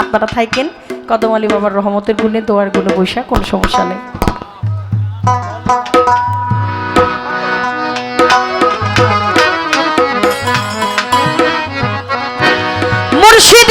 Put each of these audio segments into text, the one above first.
আপনারা থাকেন কদম আলী বাবার রহমতের গুণে দোয়ার গুণে বৈশাখ কোনো সমস্যা নেই। মুর্শিদ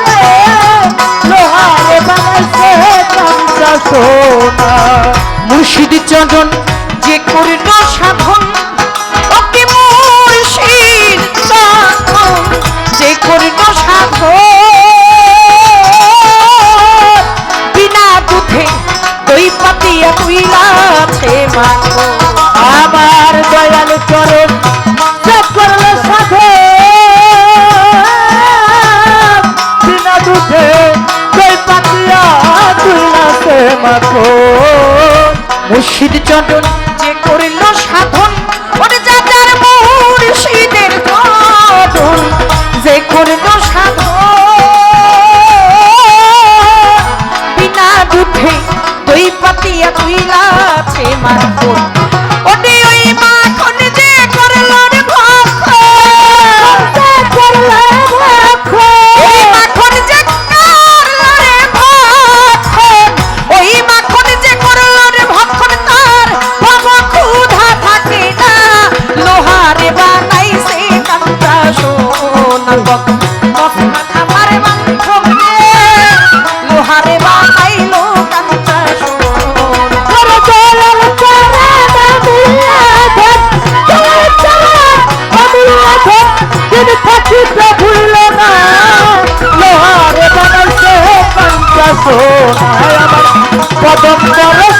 মুর্শিদ চন্দন, যে করিল সাধন, ওকে মুর্শিদ চন্দন, যে করিল সাধন। বিনা দুধে দই পাতিয়া তুইলাছে মাগো আমার দয়ালু চরণ করল সাধন। বিনা দুধে দই পাতিয়া তুইলাছে মাগো মুর্শিদ চটন যে করিল সাধন ওর যাদের মুর্শিদের চটন যে করিল সাধন কদম পরশ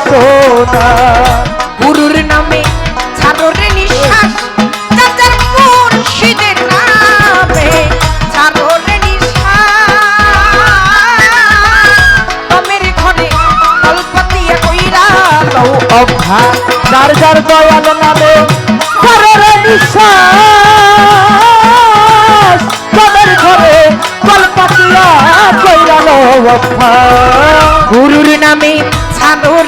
সোনা গুরুর নামে ছাড়রে নিঃশ্বাস যার যার দয়াল নামে ছাড়রে নিঃশ্বাস তোদের ঘরে কল্পতিয়া কইরা লও গুরুর নামে চাদর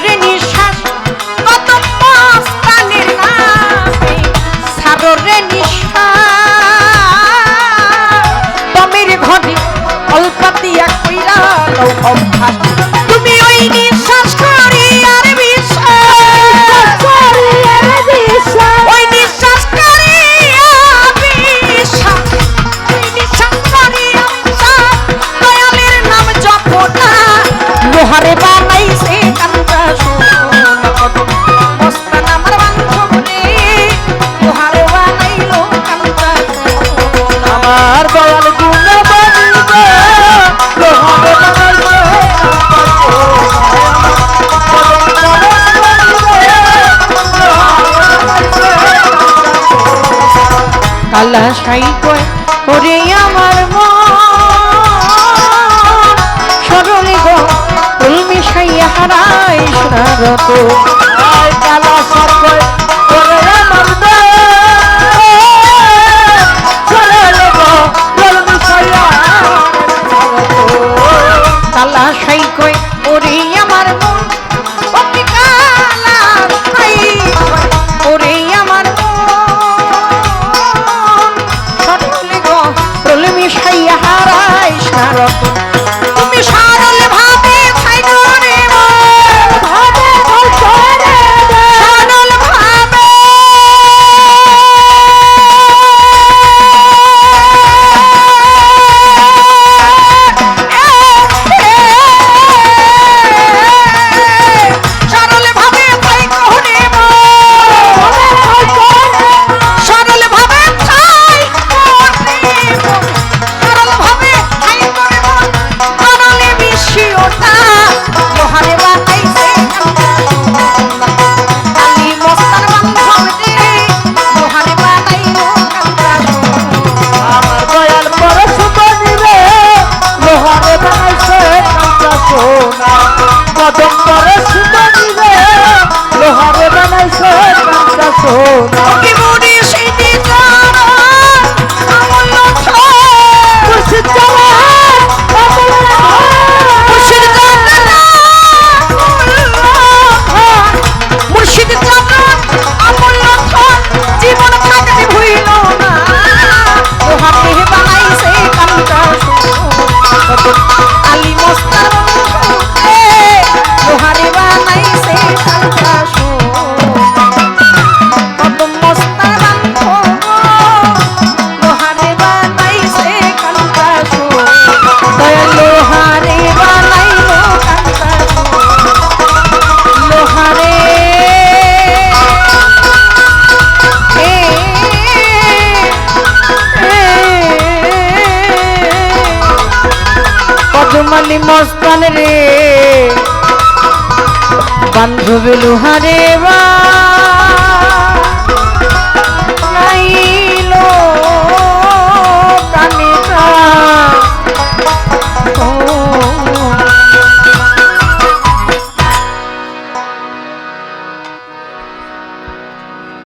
বালা সাই কয় ওরে আমার মরণে গো উলমি সাইয়া হারায় সারত rock বান্ধবী লোহারে বা